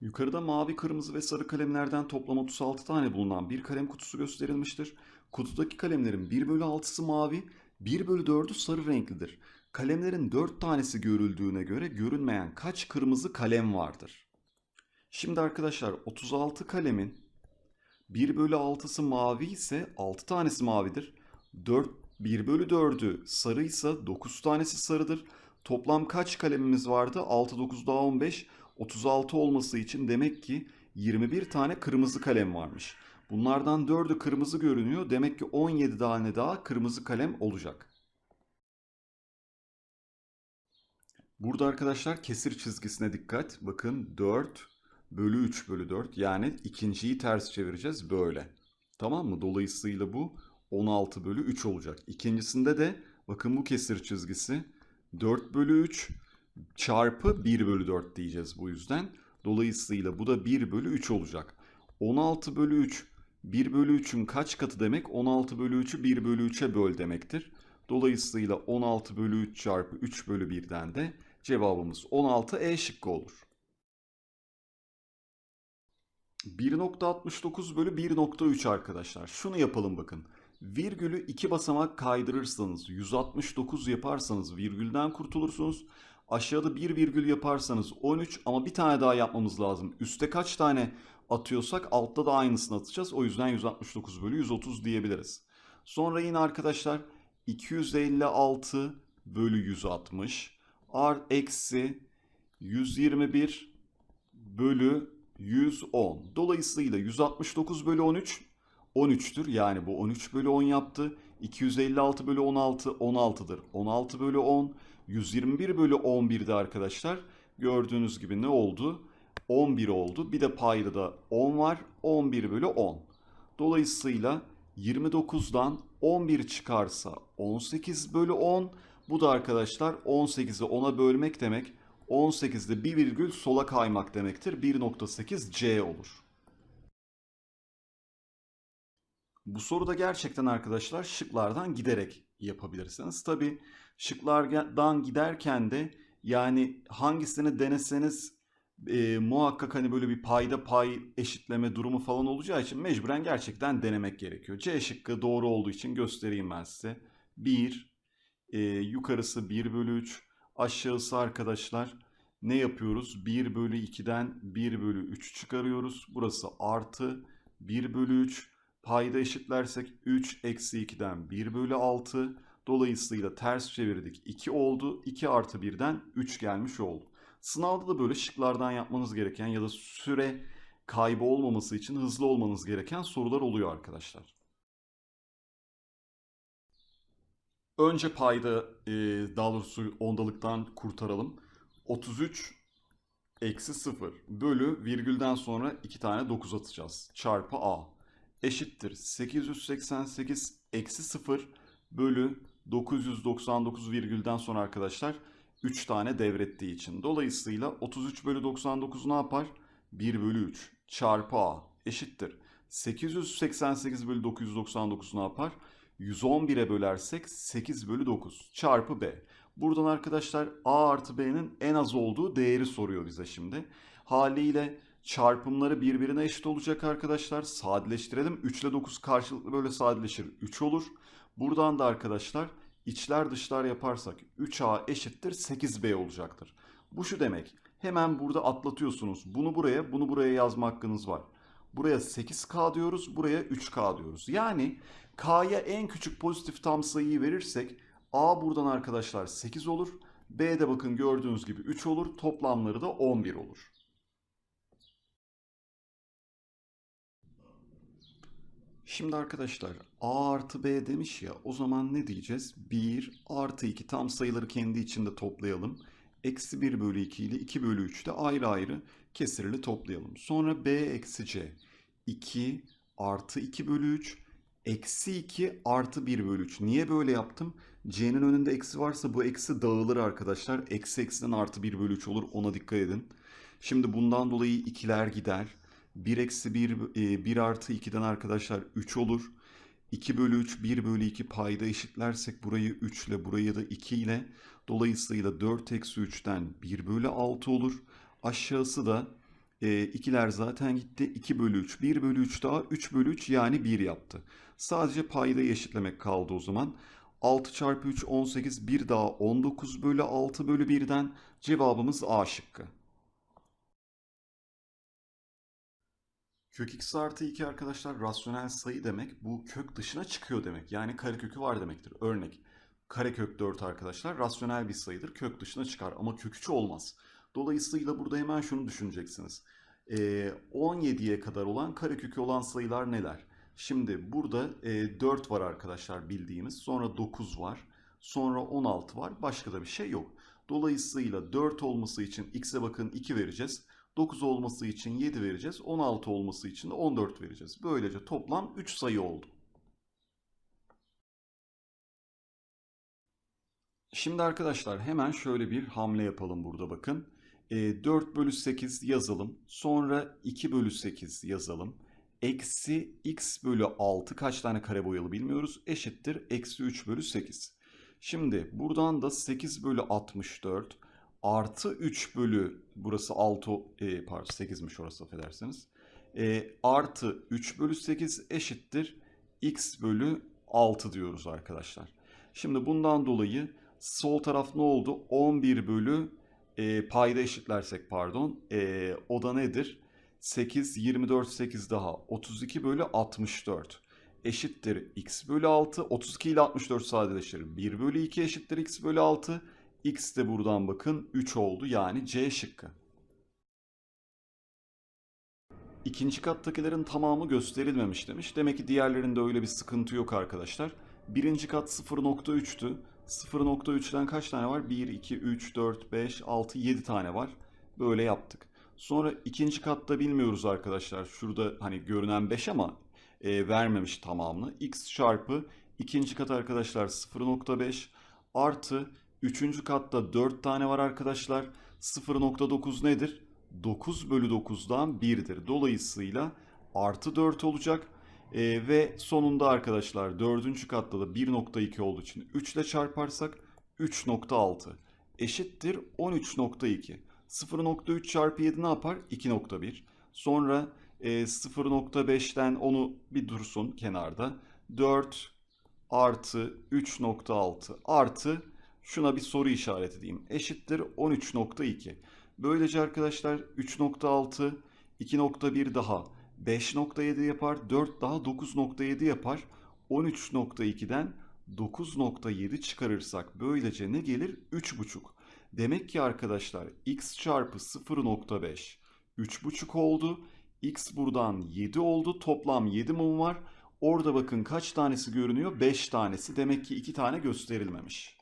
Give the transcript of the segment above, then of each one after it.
Yukarıda mavi, kırmızı ve sarı kalemlerden toplam 36 tane bulunan bir kalem kutusu gösterilmiştir. Kutudaki kalemlerin 1 bölü 6'sı mavi, 1 bölü 4'ü sarı renklidir. Kalemlerin 4 tanesi görüldüğüne göre görünmeyen kaç kırmızı kalem vardır? Şimdi arkadaşlar 36 kalemin 1 bölü 6'sı mavi ise 6 tanesi mavidir. 4, 1 bölü 4'ü sarıysa 9 tanesi sarıdır. Toplam kaç kalemimiz vardı? 6, 9 daha 15. 36 olması için demek ki 21 tane kırmızı kalem varmış. Bunlardan 4'ü kırmızı görünüyor. Demek ki 17 tane daha kırmızı kalem olacak. Burada arkadaşlar kesir çizgisine dikkat. Bakın 4 bölü 3 bölü 4 yani ikinciyi ters çevireceğiz böyle. Tamam mı? Dolayısıyla bu 16 bölü 3 olacak. İkincisinde de bakın bu kesir çizgisi 4 bölü 3 çarpı 1 bölü 4 diyeceğiz bu yüzden. Dolayısıyla bu da 1 bölü 3 olacak. 16 bölü 3 1 bölü 3'ün kaç katı demek? 16 bölü 3'ü 1 bölü 3'e böl demektir. Dolayısıyla 16 bölü 3 çarpı 3 bölü 1'den de cevabımız 16 E şıkkı olur. 1.69 bölü 1.3 arkadaşlar. Şunu yapalım bakın. Virgülü iki basamak kaydırırsanız 169 yaparsanız virgülden kurtulursunuz. Aşağıda bir virgül yaparsanız 13 ama bir tane daha yapmamız lazım. Üste kaç tane atıyorsak altta da aynısını atacağız. O yüzden 169 bölü 130 diyebiliriz. Sonra yine arkadaşlar 256 bölü 160 art eksi 121 bölü 110. Dolayısıyla 169 bölü 13 13'tür. Yani bu 13 bölü 10 yaptı. 256 bölü 16 16'dır. 16 bölü 10 121 bölü 11'de arkadaşlar. Gördüğünüz gibi ne oldu? 11 oldu. Bir de payda da 10 var. 11 bölü 10. Dolayısıyla 29'dan 11 çıkarsa 18 bölü 10. Bu da arkadaşlar 18'i 10'a bölmek demek. 18'de bir virgül sola kaymak demektir. 1.8 C olur. Bu soruda gerçekten arkadaşlar şıklardan giderek yapabilirsiniz. Tabi şıklardan giderken de yani hangisini deneseniz e, muhakkak hani böyle bir payda pay eşitleme durumu falan olacağı için mecburen gerçekten denemek gerekiyor. C şıkkı doğru olduğu için göstereyim ben size. 1, e, yukarısı 1 bölü 3, aşağısı arkadaşlar ne yapıyoruz? 1 bölü 2'den 1 bölü 3 çıkarıyoruz. Burası artı 1 bölü 3. Payda eşitlersek 3 eksi 2'den 1 bölü 6. Dolayısıyla ters çevirdik 2 oldu. 2 artı 1'den 3 gelmiş oldu. Sınavda da böyle şıklardan yapmanız gereken ya da süre kaybı olmaması için hızlı olmanız gereken sorular oluyor arkadaşlar. Önce payda e, daha doğrusu ondalıktan kurtaralım. 33 eksi 0 bölü virgülden sonra 2 tane 9 atacağız. Çarpı a eşittir 888 eksi 0 bölü 999 virgülden sonra arkadaşlar 3 tane devrettiği için. Dolayısıyla 33 bölü 99 ne yapar? 1 bölü 3 çarpı a eşittir. 888 bölü 999 ne yapar? 111'e bölersek 8 bölü 9 çarpı b. Buradan arkadaşlar a artı b'nin en az olduğu değeri soruyor bize şimdi. Haliyle çarpımları birbirine eşit olacak arkadaşlar. Sadeleştirelim. 3 ile 9 karşılıklı böyle sadeleşir. 3 olur. Buradan da arkadaşlar içler dışlar yaparsak 3a eşittir 8b olacaktır. Bu şu demek. Hemen burada atlatıyorsunuz. Bunu buraya, bunu buraya yazma hakkınız var. Buraya 8k diyoruz, buraya 3k diyoruz. Yani k'ya en küçük pozitif tam sayıyı verirsek a buradan arkadaşlar 8 olur. B'de bakın gördüğünüz gibi 3 olur. Toplamları da 11 olur. Şimdi arkadaşlar a artı b demiş ya o zaman ne diyeceğiz? 1 artı 2 tam sayıları kendi içinde toplayalım. Eksi 1 bölü 2 ile 2 bölü 3 de ayrı ayrı kesirli toplayalım. Sonra b eksi c 2 artı 2 bölü 3 eksi 2 artı 1 bölü 3. Niye böyle yaptım? C'nin önünde eksi varsa bu eksi dağılır arkadaşlar. Eksi eksiden artı 1 bölü 3 olur ona dikkat edin. Şimdi bundan dolayı ikiler gider. 1 eksi 1, 1 artı 2'den arkadaşlar 3 olur. 2 bölü 3, 1 bölü 2 payda eşitlersek burayı 3 ile burayı da 2 ile. Dolayısıyla 4 eksi 3'ten 1 bölü 6 olur. Aşağısı da E, ikiler zaten gitti. 2 bölü 3. 1 bölü 3 daha 3 bölü 3 yani 1 yaptı. Sadece paydayı eşitlemek kaldı o zaman. 6 çarpı 3 18 bir daha 19 bölü 6 bölü 1'den cevabımız A şıkkı. Kök x artı 2 arkadaşlar rasyonel sayı demek bu kök dışına çıkıyor demek. Yani karekökü var demektir. Örnek karekök 4 arkadaşlar rasyonel bir sayıdır. Kök dışına çıkar ama kök 3 olmaz. Dolayısıyla burada hemen şunu düşüneceksiniz. Ee, 17'ye kadar olan karekökü olan sayılar neler? Şimdi burada e, 4 var arkadaşlar bildiğimiz. Sonra 9 var. Sonra 16 var. Başka da bir şey yok. Dolayısıyla 4 olması için x'e bakın 2 vereceğiz. 9 olması için 7 vereceğiz. 16 olması için de 14 vereceğiz. Böylece toplam 3 sayı oldu. Şimdi arkadaşlar hemen şöyle bir hamle yapalım burada bakın. E, 4 bölü 8 yazalım. Sonra 2 bölü 8 yazalım. Eksi x bölü 6 kaç tane kare boyalı bilmiyoruz. Eşittir eksi 3 bölü 8. Şimdi buradan da 8 bölü 64 artı 3 bölü burası 6 e, pardon 8'miş orası affedersiniz. E, artı 3 bölü 8 eşittir x bölü 6 diyoruz arkadaşlar. Şimdi bundan dolayı sol taraf ne oldu? 11 bölü e, payda eşitlersek pardon e, o da nedir? 8, 24, 8 daha 32 bölü 64 eşittir x bölü 6. 32 ile 64 sadeleşir. 1 bölü 2 eşittir x bölü 6. X de buradan bakın 3 oldu yani C şıkkı. İkinci kattakilerin tamamı gösterilmemiş demiş. Demek ki diğerlerinde öyle bir sıkıntı yok arkadaşlar. Birinci kat 0.3'tü. 0.3'ten kaç tane var? 1, 2, 3, 4, 5, 6, 7 tane var. Böyle yaptık. Sonra ikinci katta bilmiyoruz arkadaşlar. Şurada hani görünen 5 ama e, vermemiş tamamını. X çarpı ikinci kat arkadaşlar 0.5 artı üçüncü katta 4 tane var arkadaşlar. 0.9 nedir? 9 bölü 9'dan 1'dir. Dolayısıyla artı 4 olacak. E, ve sonunda arkadaşlar dördüncü katta da 1.2 olduğu için 3 ile çarparsak 3.6 eşittir 13.2. 0.3 çarpı 7 ne yapar? 2.1. Sonra e, 0.5'ten onu bir dursun kenarda. 4 artı 3.6 artı şuna bir soru işareti diyeyim. Eşittir 13.2. Böylece arkadaşlar 3.6 2.1 daha 5.7 yapar. 4 daha 9.7 yapar. 13.2'den 9.7 çıkarırsak böylece ne gelir? 3.5. Demek ki arkadaşlar x çarpı 0.5 3.5 oldu. X buradan 7 oldu. Toplam 7 mum var. Orada bakın kaç tanesi görünüyor? 5 tanesi. Demek ki 2 tane gösterilmemiş.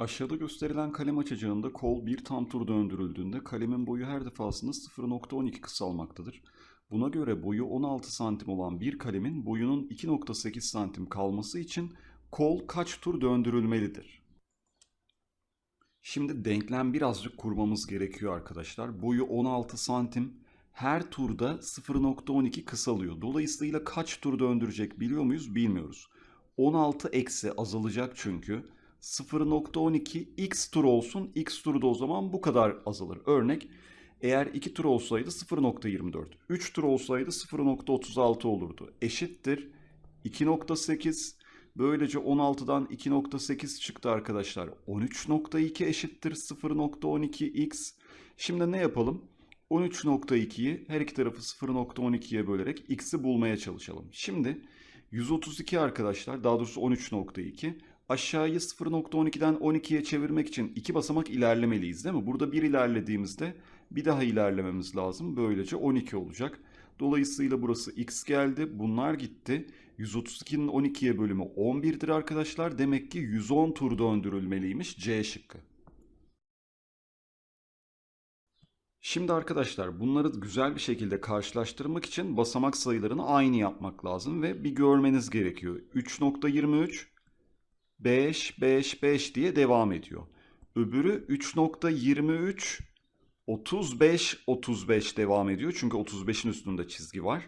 Aşağıda gösterilen kalem açacağında kol bir tam tur döndürüldüğünde kalemin boyu her defasında 0.12 kısalmaktadır. Buna göre boyu 16 santim olan bir kalemin boyunun 2.8 santim kalması için kol kaç tur döndürülmelidir? Şimdi denklem birazcık kurmamız gerekiyor arkadaşlar. Boyu 16 santim. Her turda 0.12 kısalıyor. Dolayısıyla kaç tur döndürecek biliyor muyuz? Bilmiyoruz. 16 eksi azalacak çünkü. 0.12 x tur olsun. X turu da o zaman bu kadar azalır. Örnek eğer 2 tur olsaydı 0.24. 3 tur olsaydı 0.36 olurdu. Eşittir 2.8 Böylece 16'dan 2.8 çıktı arkadaşlar. 13.2 eşittir 0.12x. Şimdi ne yapalım? 13.2'yi her iki tarafı 0.12'ye bölerek x'i bulmaya çalışalım. Şimdi 132 arkadaşlar daha doğrusu 13.2 aşağıyı 0.12'den 12'ye çevirmek için iki basamak ilerlemeliyiz değil mi? Burada bir ilerlediğimizde bir daha ilerlememiz lazım. Böylece 12 olacak. Dolayısıyla burası x geldi. Bunlar gitti. 132'nin 12'ye bölümü 11'dir arkadaşlar. Demek ki 110 tur döndürülmeliymiş C şıkkı. Şimdi arkadaşlar bunları güzel bir şekilde karşılaştırmak için basamak sayılarını aynı yapmak lazım ve bir görmeniz gerekiyor. 3.23 5 5 5 diye devam ediyor. Öbürü 3.23 35 35 devam ediyor. Çünkü 35'in üstünde çizgi var.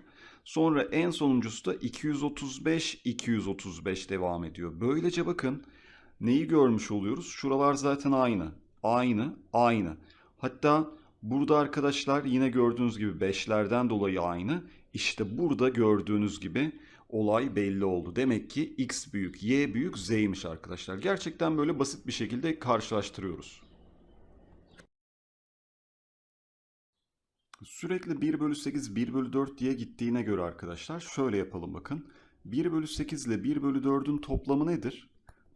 Sonra en sonuncusu da 235 235 devam ediyor. Böylece bakın neyi görmüş oluyoruz? Şuralar zaten aynı. aynı, aynı. Hatta burada arkadaşlar yine gördüğünüz gibi 5'lerden dolayı aynı. İşte burada gördüğünüz gibi olay belli oldu. Demek ki x büyük, y büyük, z'ymiş arkadaşlar. Gerçekten böyle basit bir şekilde karşılaştırıyoruz. Sürekli 1 bölü 8, 1 bölü 4 diye gittiğine göre arkadaşlar şöyle yapalım bakın. 1 bölü 8 ile 1 bölü 4'ün toplamı nedir?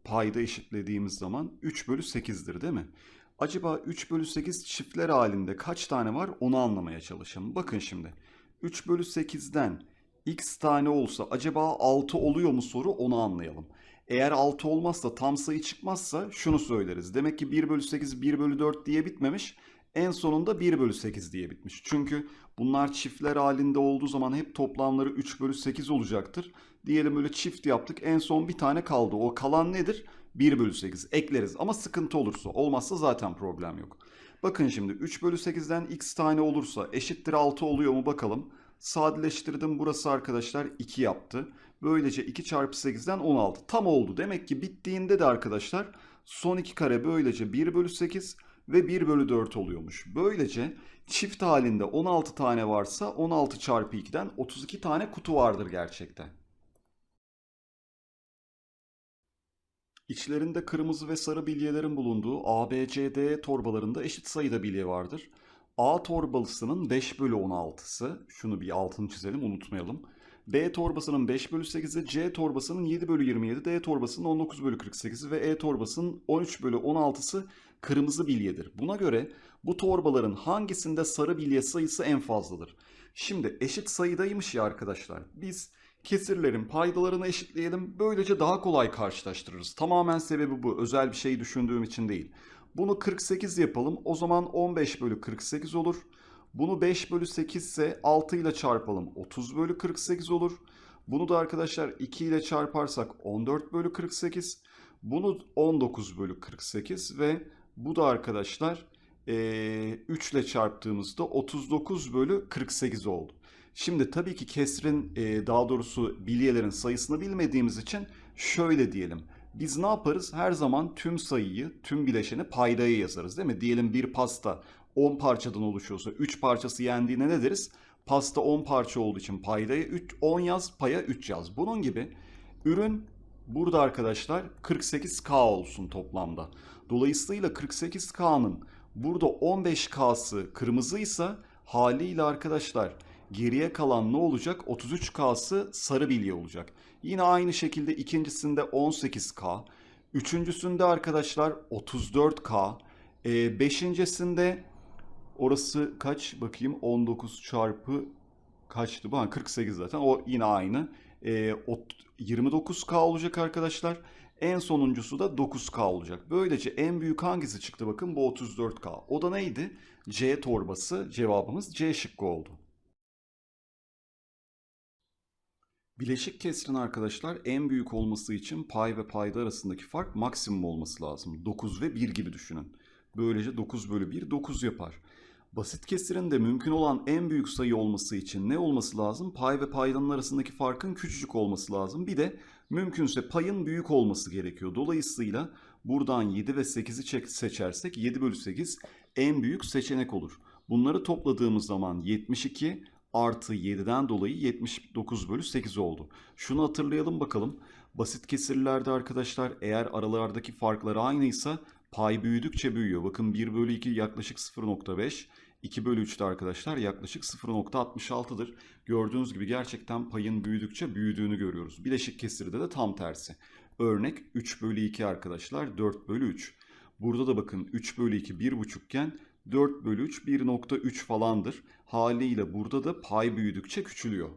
Payda eşitlediğimiz zaman 3 bölü 8'dir değil mi? Acaba 3 bölü 8 çiftler halinde kaç tane var onu anlamaya çalışalım. Bakın şimdi 3 bölü 8'den x tane olsa acaba 6 oluyor mu soru onu anlayalım. Eğer 6 olmazsa tam sayı çıkmazsa şunu söyleriz. Demek ki 1 bölü 8 1 bölü 4 diye bitmemiş. En sonunda 1 bölü 8 diye bitmiş. Çünkü bunlar çiftler halinde olduğu zaman hep toplamları 3 bölü 8 olacaktır. Diyelim öyle çift yaptık. En son bir tane kaldı. O kalan nedir? 1 bölü 8 ekleriz. Ama sıkıntı olursa. Olmazsa zaten problem yok. Bakın şimdi 3 bölü 8'den x tane olursa eşittir 6 oluyor mu bakalım. Sadeleştirdim. Burası arkadaşlar 2 yaptı. Böylece 2 çarpı 8'den 16. Tam oldu. Demek ki bittiğinde de arkadaşlar son 2 kare böylece 1 bölü 8 ve 1 bölü 4 oluyormuş. Böylece çift halinde 16 tane varsa 16 çarpı 2'den 32 tane kutu vardır gerçekten. İçlerinde kırmızı ve sarı bilyelerin bulunduğu A, B, C, D torbalarında eşit sayıda bilye vardır. A torbalısının 5 bölü 16'sı, şunu bir altını çizelim unutmayalım. B torbasının 5 bölü 8'i, C torbasının 7 bölü 27, D torbasının 19 bölü 48'i ve E torbasının 13 bölü 16'sı kırmızı bilyedir. Buna göre bu torbaların hangisinde sarı bilye sayısı en fazladır? Şimdi eşit sayıdaymış ya arkadaşlar. Biz kesirlerin paydalarını eşitleyelim. Böylece daha kolay karşılaştırırız. Tamamen sebebi bu. Özel bir şey düşündüğüm için değil. Bunu 48 yapalım. O zaman 15 bölü 48 olur. Bunu 5 bölü 8 ise 6 ile çarpalım. 30 bölü 48 olur. Bunu da arkadaşlar 2 ile çarparsak 14 bölü 48. Bunu 19 bölü 48 ve bu da arkadaşlar 3 ile çarptığımızda 39 bölü 48 oldu. Şimdi tabii ki kesrin daha doğrusu bilyelerin sayısını bilmediğimiz için şöyle diyelim. Biz ne yaparız? Her zaman tüm sayıyı, tüm bileşeni paydaya yazarız değil mi? Diyelim bir pasta 10 parçadan oluşuyorsa 3 parçası yendiğine ne deriz? Pasta 10 parça olduğu için paydaya 3, 10 yaz, paya 3 yaz. Bunun gibi ürün burada arkadaşlar 48K olsun toplamda. Dolayısıyla 48K'nın burada 15K'sı kırmızıysa haliyle arkadaşlar geriye kalan ne olacak? 33K'sı sarı bilye olacak. Yine aynı şekilde ikincisinde 18K. Üçüncüsünde arkadaşlar 34K. E, beşincisinde orası kaç bakayım 19 çarpı kaçtı bu? Ha, 48 zaten o yine aynı. E, 29K olacak arkadaşlar. En sonuncusu da 9K olacak. Böylece en büyük hangisi çıktı bakın bu 34K. O da neydi? C torbası cevabımız C şıkkı oldu. Bileşik kesrin arkadaşlar en büyük olması için pay ve payda arasındaki fark maksimum olması lazım. 9 ve 1 gibi düşünün. Böylece 9 bölü 1 9 yapar. Basit kesirin de mümkün olan en büyük sayı olması için ne olması lazım? Pay ve paydanın arasındaki farkın küçücük olması lazım. Bir de mümkünse payın büyük olması gerekiyor. Dolayısıyla buradan 7 ve 8'i seçersek 7 bölü 8 en büyük seçenek olur. Bunları topladığımız zaman 72 artı 7'den dolayı 79 bölü 8 oldu. Şunu hatırlayalım bakalım. Basit kesirlerde arkadaşlar eğer aralardaki farklar aynıysa pay büyüdükçe büyüyor. Bakın 1 bölü 2 yaklaşık 0.5. 2 bölü 3 de arkadaşlar yaklaşık 0.66'dır. Gördüğünüz gibi gerçekten payın büyüdükçe büyüdüğünü görüyoruz. Bileşik kesirde de tam tersi. Örnek 3 bölü 2 arkadaşlar 4 bölü 3. Burada da bakın 3 bölü 2 1,5 iken 4 bölü 3 1.3 falandır. Haliyle burada da pay büyüdükçe küçülüyor.